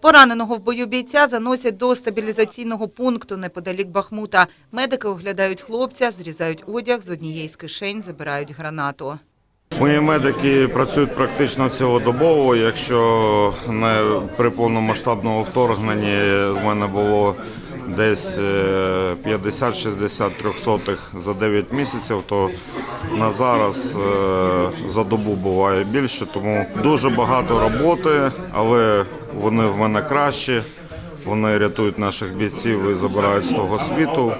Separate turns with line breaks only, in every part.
Пораненого в бою бійця заносять до стабілізаційного пункту неподалік Бахмута. Медики оглядають хлопця, зрізають одяг, з однієї з кишень забирають гранату.
Мої медики працюють практично цілодобово. Якщо не при повномасштабному вторгненні в мене було десь е, 50-60 трьохсотих за 9 місяців, то на зараз е, за добу буває більше. Тому дуже багато роботи, але вони в мене кращі. Вони рятують наших бійців і забирають з того світу.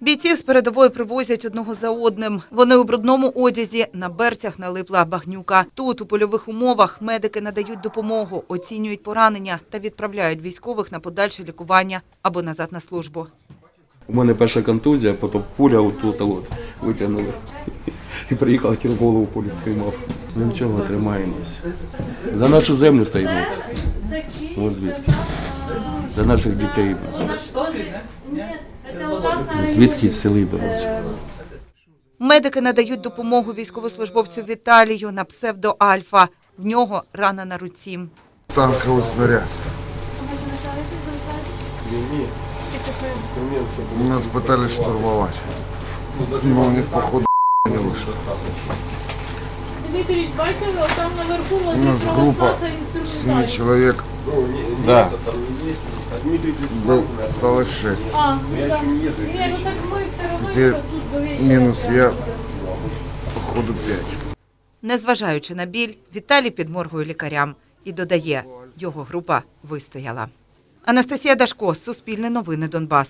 Бійців з передової привозять одного за одним. Вони у брудному одязі, на берцях налипла багнюка. Тут, у польових умовах, медики надають допомогу, оцінюють поранення та відправляють військових на подальше лікування або назад на службу.
У мене перша контузія, потім пуля отут от витягнули. І приїхав хотів голову пулю спіймав. Ну нічого, тримаємось. За нашу землю стоїмо. Ось звідки. За наших дітей. Звідки з сели беруться.
Медики надають допомогу військовослужбовцю Віталію на псевдо Альфа. В нього рана на руці.
танковый снаряд. Нас пытались штурмовать. Но у них, походу, не вышло.
Дмитрий, бачили, там наверху
У нас группа семи человек.
Да.
Был, осталось 6.
А, ну да. Не, ну так ми
Теперь
стороною тут до вечора.
минус я, походу, пять.
Незважаючи на біль, Віталій підморгує лікарям і додає, його група вистояла. Анастасія Дашко, Суспільне новини Донбас.